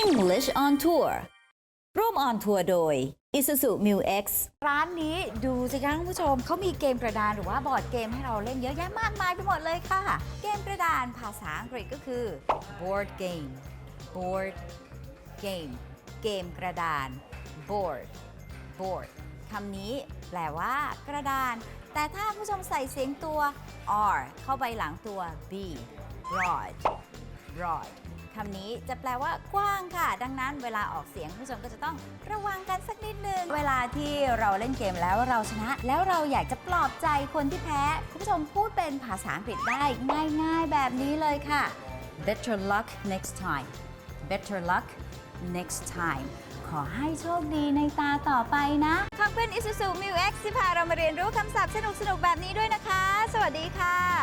English on Tour ร่วมออนทัวร์โดย Isuzu Mu X ร้านนี้ดูสิคะคุณผู้ชมเขามีเกมกระดานหรือว่าบอร์ดเกมให้เราเล่นเยอะแยะมากมายไปหมดเลยค่ะ เกมกระดานภาษาอังกฤษก็คือ board game board game เกมกระดาน board board คำนี้แปลว่ากระดาน แต่ถ้าคุณผู้ชมใส่เสียงตัว r เข้าไปหลังตัว b broad broad คำนี้จะแปลว่ากว้างค่ะ ดังนั้นเวลาออกเสียงคุณผู้ชมก็จะต้องระวังกันสักนิดนึง เวลาที่เราเล่นเกมแล้วเราชนะ แล้วเราอยากจะปลอบใจคนที่แพ้ คุณผู้ชมพูดเป็นภาษาอังกฤษได้ง่ายๆแบบนี้เลยค่ะ better luck next time better luck next time ขอให้โชคดีในตาต่อไปนะขอบคุณ Isuzu Mu X ที่พาเรามาเรียนรู้คำศัพท์สนุกๆ แบบนี้ด้วยนะคะ สวัสดีค่ะ